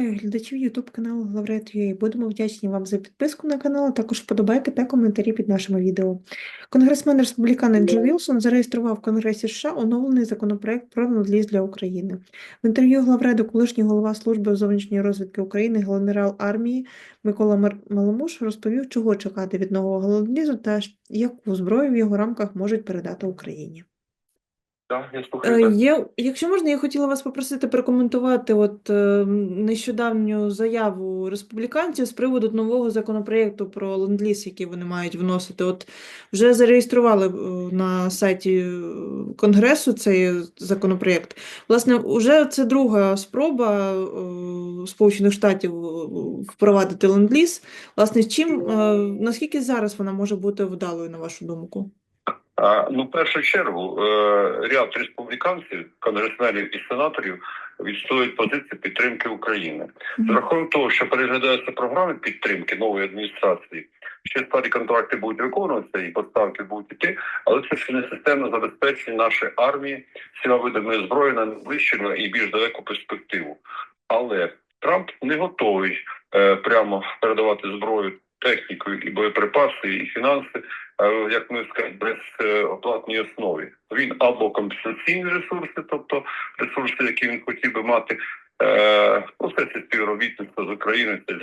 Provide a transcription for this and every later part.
Вітаю глядачів YouTube каналу Главред.ua. Будемо вдячні вам за підписку на канал, а також вподобайки та коментарі під нашими відео. Конгресмен республіканець Джо Вілсон зареєстрував в Конгресі США оновлений законопроект про надліз для України. В інтерв'ю Главреду колишній голова служби зовнішньої розвідки України генерал армії Микола Маломуш розповів, чого чекати від нового надлізу та яку зброю в його рамках можуть передати Україні. Так, я Е, так. Є, якщо можна, я хотіла вас попросити прокоментувати от е, нещодавню заяву республіканців з приводу нового законопроєкту про ленд-ліз, який вони мають вносити. От вже зареєстрували е, на сайті е, Конгресу цей законопроєкт. Власне, вже це друга спроба е, Сполучених Штатів е, впровадити ленд-ліз. Власне, чим е, наскільки зараз вона може бути вдалою, на вашу думку? Ну, в першу чергу, е, ряд республіканців, конгресменів і сенаторів відстоюють позицію підтримки України. З рахунком того, що переглядаються програми підтримки нової адміністрації, ще старі контракти будуть виконуватися і поставки будуть йти, але це ще не системно забезпечення нашої армії всіма видами зброї на найближчу і більш далеку перспективу. Але Трамп не готовий е, прямо передавати зброю, техніку і боєприпаси, і фінанси як ми сказати, без е, основі. Він або компенсаційні ресурси, тобто ресурси, які він хотів би мати. Е, ну, все це співробітництво з Україною, це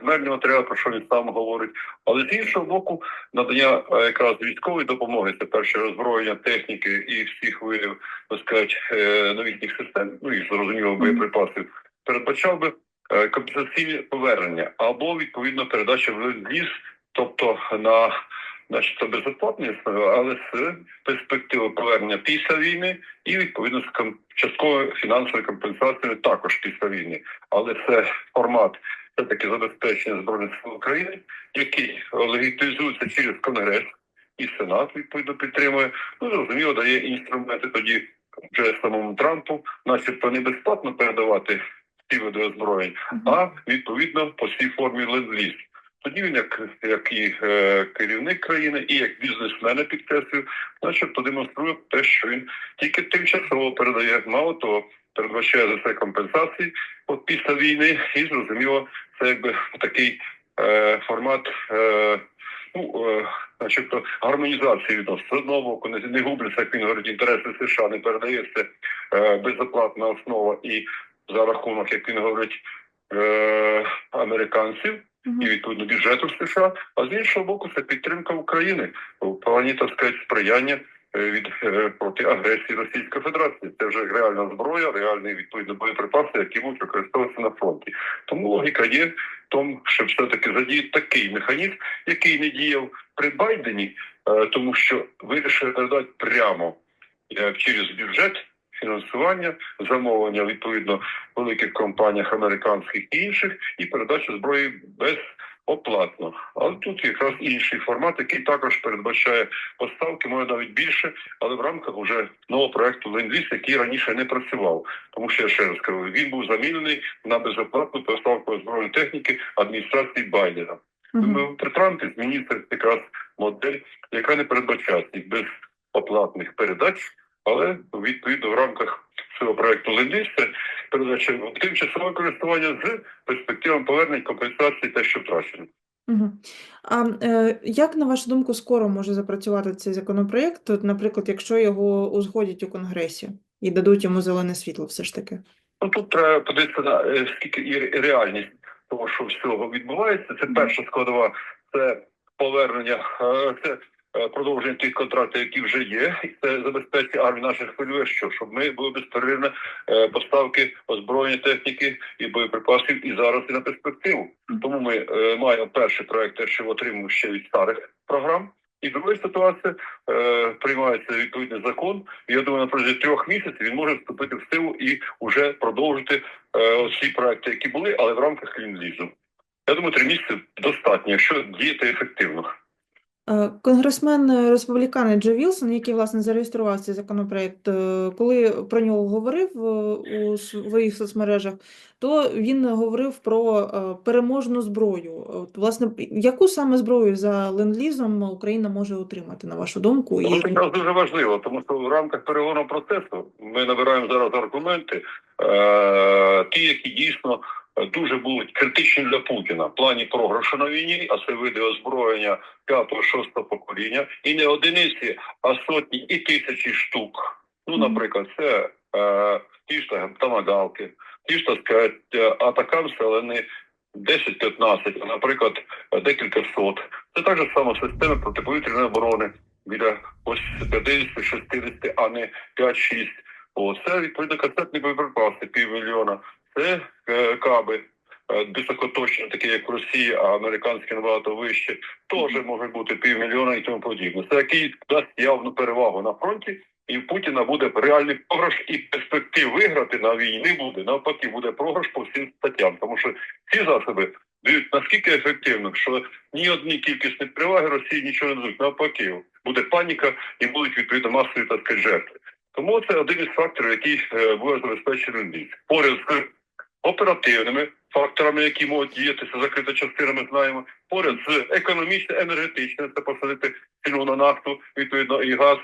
земельний матеріал, про що він сам говорить. Але з іншого боку, надання е, якраз військової допомоги, це перше роззброєння техніки і всіх видів, так сказати, е, новітніх систем, ну і зрозуміло боєприпасів, передбачав би е, компенсаційні повернення або відповідно передача в ліс, тобто на значить, це безоплатні основи, але з перспективи повернення після війни і відповідно з частковою фінансовою компенсацією також після війни. Але це формат все таки забезпечення збройних сил України, який легітимізується через конгрес і сенат відповідно підтримує. Ну зрозуміло, дає інструменти тоді вже самому Трампу, начебто не безплатно передавати ці види озброєнь, а відповідно по цій формі ленд-ліз. Тоді він, як, як і е, керівник країни, і як бізнесмен, я підкреслюю, начебто демонструє те, що він тільки тимчасово передає. Мало того, передбачає за це компенсації от після війни, і зрозуміло, це якби такий е, формат. Е, Ну, е, начебто гармонізації відносно з одного боку не, губляться, як він говорить, інтереси США, не передається е, безоплатна основа і за рахунок, як він говорить, е, американців. І відповідно бюджету США. А з іншого боку, це підтримка України у плані так сказати, сприяння е, від е, проти агресії Російської Федерації. Це вже реальна зброя, реальні відповідно боєприпаси, які будуть використовуватися на фронті. Тому логіка є в тому, що все таки задіяти такий механізм, який не діяв при Байдені, е, тому що вирішили передати прямо через бюджет. Фінансування, замовлення відповідно великих компаніях американських і інших, і передача зброї безоплатно. Але тут якраз інший формат, який також передбачає поставки, може навіть більше, але в рамках уже нового проекту ленд який раніше не працював. Тому що я ще раз кажу, він був замінений на безоплатну поставку озброєної техніки адміністрації Байдена. Думаю, при Трампі зміниться якраз модель, яка не передбачає безоплатних передач, але відповідно в рамках цього проекту ленд це передача тимчасове користування з перспективами повернень компенсації те, що втрачено. Мгм. А е, як, на вашу думку, скоро може запрацювати цей законопроєкт, от, наприклад, якщо його узгодять у Конгресі і дадуть йому зелене світло все ж таки? Ну тут треба подивитися на е, скільки і реальність того, що всього відбувається. Це перша складова, це повернення, е, це продовження тих контрактів, які вже є, і це забезпечення армії наших хвилює, що щоб ми були безперервно е, поставки озброєння техніки і боєприпасів і зараз і на перспективу. Тому ми е, маємо перший проект, що отримуємо ще від старих програм. І друга ситуація е, приймається відповідний закон. І я думаю, на протязі трьох місяців він може вступити в силу і вже продовжити е, всі проекти, які були, але в рамках лінлізу. Я думаю, три місяці достатньо, якщо діяти ефективно. Е, Конгресмен е, республіканець Джо Вілсон, який власне зареєстрував цей законопроект, е, коли про нього говорив у своїх соцмережах, то він говорив про переможну зброю. От, власне, яку саме зброю за ленд-лізом Україна може отримати, на вашу думку? І це дуже важливо, тому що в рамках переговорного процесу ми набираємо зараз аргументи, ті, які дійсно дуже будуть критичні для Путіна в плані програшу на війні, а це види озброєння п'ятого, шостого покоління, і не одиниці, а сотні і тисячі штук. Ну, наприклад, це е, ті ж там тамагалки, ті ж так е, але не 10-15, а, наприклад, е, декілька сот. Це так же само системи протиповітряної оборони біля ось 50-60, а не 5-6. О, це відповідно касетні боєприпаси півмільйона. Це каби е, високоточні, такі як в Росії, а американські набагато вищі, теж може бути півмільйона і тому подібне. Це який дасть явну перевагу на фронті, і в Путіна буде реальний програш, і перспектив виграти на війні буде. Навпаки, буде програш по всім статтям, тому що ці засоби дають наскільки ефективно, що ні одні кількісні переваги Росії нічого не дадуть. Навпаки, буде паніка і будуть відповідно масові так жертви. Тому це один із факторів, який е, буде забезпечений. Поряд з оперативними факторами, які можуть діяти, це закрита частина, ми знаємо, поряд з економічно-енергетичним, це посадити ціну на нафту, відповідно, і газ.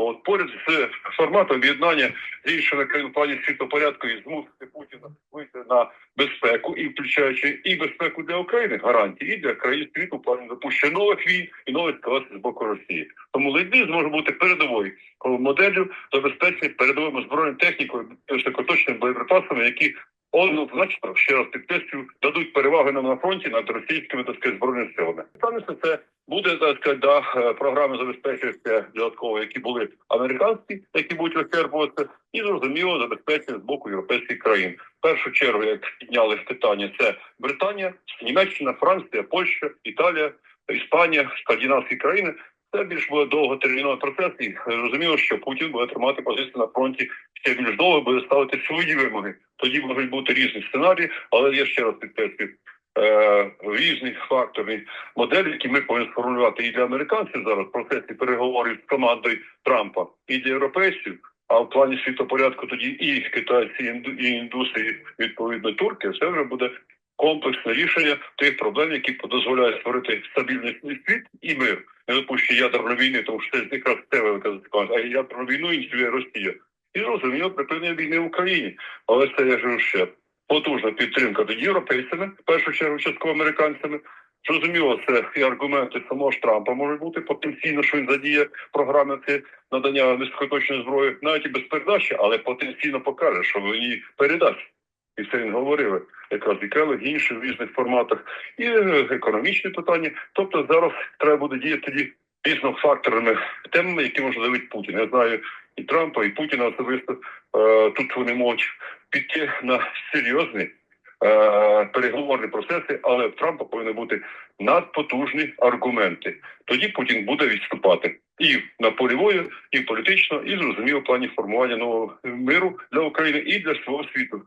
От поряд з форматом об'єднання з іншими країнами в плані світопорядку і змусити Путіна вийти на безпеку, і включаючи і безпеку для України, гарантії, і для країн світу в плані запущення нових війн і нових ескалацій з боку Росії. Тому Литві зможе бути передовою моделлю забезпечення передовим озброєнням технікою, високоточними боєприпасами, які однозначно ще раз підкреслюю, дадуть перевагу нам на фронті над російськими сказати, збройними силами. Саме це буде так сказати, да, програми забезпечуються додатково, які були американські, які будуть вичерпуватися, і зрозуміло забезпечення з боку європейських країн. В першу чергу, як підняли питання, це Британія, Німеччина, Франція, Польща, Італія, Іспанія, скандинавські країни. Це більш буде довготерміновий процес, і зрозуміло, що Путін буде тримати позицію на фронті ще більш довго, буде ставити свої вимоги. Тоді можуть бути різні сценарії, але я ще раз підкреслюю, е, різні факторні моделі, які ми повинні сформулювати і для американців зараз в процесі переговорів з командою Трампа, і для європейців. А в плані світопорядку тоді і китайці, і інду- і індуси, відповідно турки, це вже буде комплексне рішення тих проблем, які дозволяють створити стабільний світ і мир, не допущення ядерної війни, тому що це якраз це велика зацікавленість, а ядерну війну ініціює Росія. І зрозуміло припинення війни в Україні. Але це я кажу ще потужна підтримка тоді європейцями, в першу чергу частково американцями. Зрозуміло, це і аргументи самого ж Трампа можуть бути потенційно, що він задіє програми це надання високоточної зброї, навіть і без передачі, але потенційно покаже, що він її передасть. І це він говорив Келег, і в різних форматах, і е, економічні питання. Тобто зараз треба буде діяти тоді різнофакторними темами, які може давити Путін. Я знаю і Трампа, і Путіна особисто. Е, тут вони можуть піти на серйозні е, переговорні процеси, але в Трампа повинні бути надпотужні аргументи. Тоді Путін буде відступати і на полі бою, і політично, і зрозуміло в плані формування нового миру для України і для всього світу.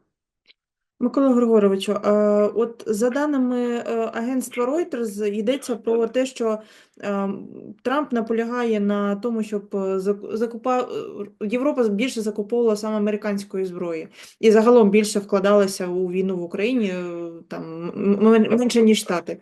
Микола Григоровичу, е, от за даними е, агентства Reuters, йдеться про те, що е, Трамп наполягає на тому, щоб закупа... Європа більше закуповувала саме американської зброї і загалом більше вкладалася у війну в Україні, там менше ніж Штати.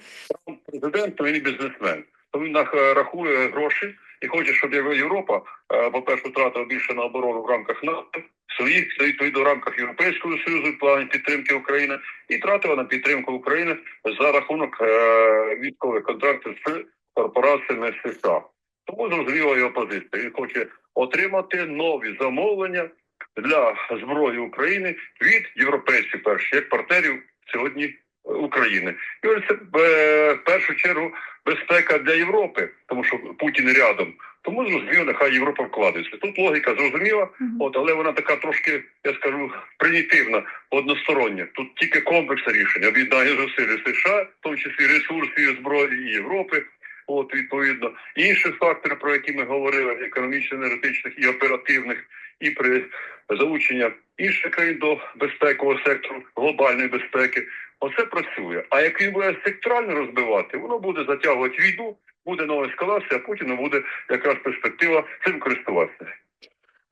президент, він бізнесмен. Він рахує гроші і хоче, щоб Європа, е, по-перше, втратила більше на оборону в рамках НАТО, своїх відповідно в рамках Європейського Союзу плані підтримки України, і тратила на підтримку України за рахунок е, військових контрактів з корпораціями США. Тому зрозуміла його позиція. Він хоче отримати нові замовлення для зброї України від європейців, перш як партнерів сьогодні е, України. І ось це е, в першу чергу безпека для Європи, тому що Путін рядом. Тому зрозуміло, нехай Європа вкладається. Тут логіка зрозуміла, от але вона така трошки, я скажу, примітивна, одностороння. Тут тільки комплексне рішення, об'єднання зусиль США, в тому числі ресурсів і зброї і Європи. От відповідно інші фактори, про які ми говорили, економічно-енергетичних і оперативних, і при залучення інших країн до безпекового сектору, глобальної безпеки. Оце працює. А як він буде секторально розбивати, воно буде затягувати війну, буде нова ескалація, а потім буде якраз перспектива цим користуватися.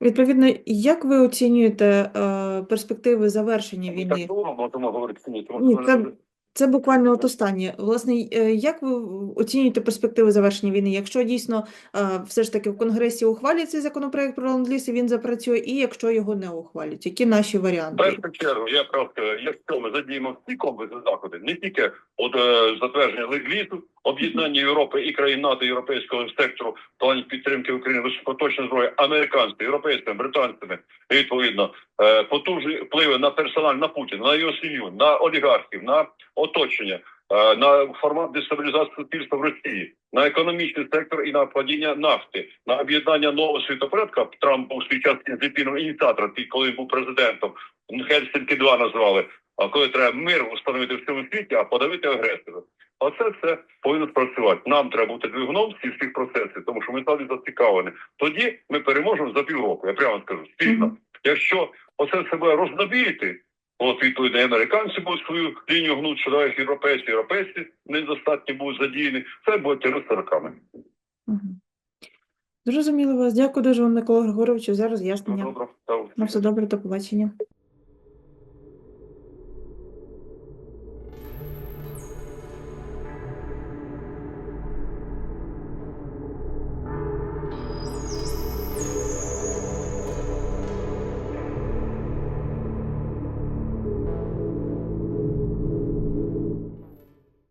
Відповідно, як ви оцінюєте е, перспективи завершення Так війни? довго можемо говорити ні, тому Ні, це, Це буквально от останнє. Власне, е, як ви оцінюєте перспективи завершення війни? Якщо дійсно е, все ж таки в Конгресі ухвалять цей законопроект про ленд-ліз і він запрацює, і якщо його не ухвалять, які наші варіанти? першу чергу, я просто, якщо ми задіємо всі комплекси заходи, не тільки от е, затвердження ленд-лізу, об'єднання Європи і країн НАТО європейського сектору в плані підтримки України високоточної зброї американськими, європейськими, британськими, і, відповідно, е, потужні впливи на персональ на Путіна, на його сім'ю, на олігархів, на оточення. е, На формат дестабілізації суспільства в Росії, на економічний сектор і на падіння нафти, на об'єднання нового світопорядка. Трамп був свій час Кінзепіном ініціатором, коли він був президентом. Хельсинки 2 назвали. А коли треба мир встановити в цьому світі, а подавити агресора. Оце все повинно спрацювати. Нам треба бути двигуном всіх цих процесів, тому що ми справді зацікавлені. Тоді ми переможемо за півроку. Я прямо скажу спільно. Мгм. Якщо оце себе рознобіти, от відповідно американці будуть свою лінію гнуть, що навіть європейці, європейці недостатньо будуть задіяні. Це буде тягнути роками. Мгм. Зрозуміло вас. Дякую дуже вам, Микола Григоровичу, за роз'яснення. Добре, так. На все добре, до побачення.